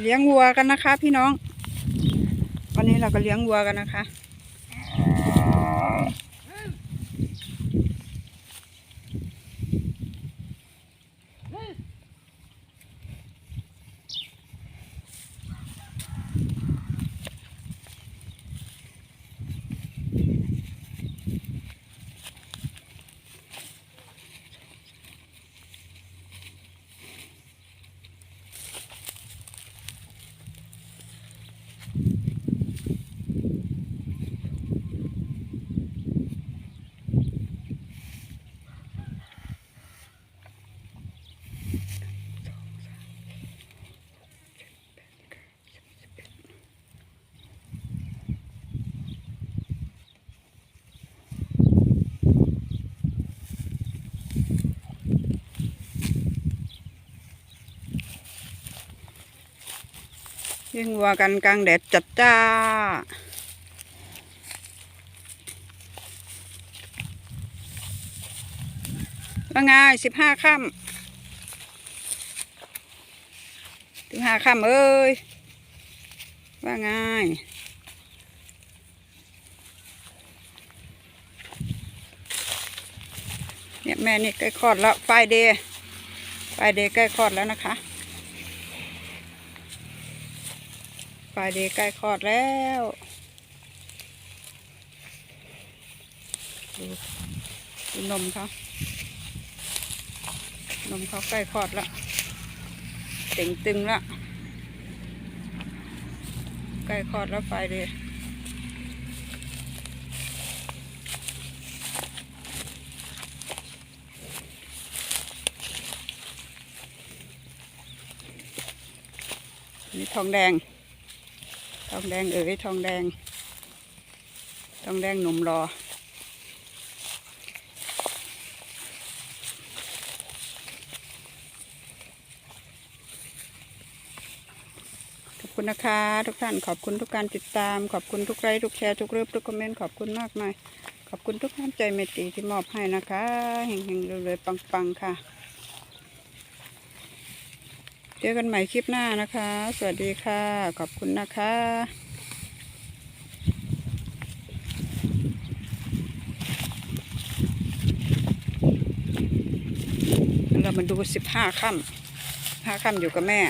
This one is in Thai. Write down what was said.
เลี้ยงวัวกันนะคะ พี่น้อง วันนี้เราก็เลี้ยงวัวกันนะคะ เลี้ยงวัวกันกลางแดดจัดจ้า ว่าไงสิบห้าค่ำถึงห้าค่ำเอ้ย ว่าไงเนี่ยแม่นี่ใกล้คลอดแล้วไฟเดย์ไฟเดย์ใกล้คลอดแล้วนะคะ ไฟเดย์ใกล้คลอดแล้ว ดูดูนมเขานมเขาใกล้คลอดแล้วเต่งตึงแล้วใกล้คลอดแล้วไฟเดย์นี่ทองแดง ทองแดงเอ๋ยทองแดง ทองแดงหนุ่มรอ ขอบคุณนะคะ ทุกท่านขอบคุณทุกการติดตาม ขอบคุณทุกไลค์ทุกแชร์ทุกรือบทุกคอมเมนต์ขอบคุณมากมายขอบคุณทุกน้ำใจเมตตาที่มอบให้นะคะเฮงๆรวยๆปังๆค่ะ จอกันใหม่คลิปหน้านะคะ สวัสดีค่ะ ขอบคุณนะคะเรามาดูสิบห้าค่ำห้าค่ำอยู่กับแม่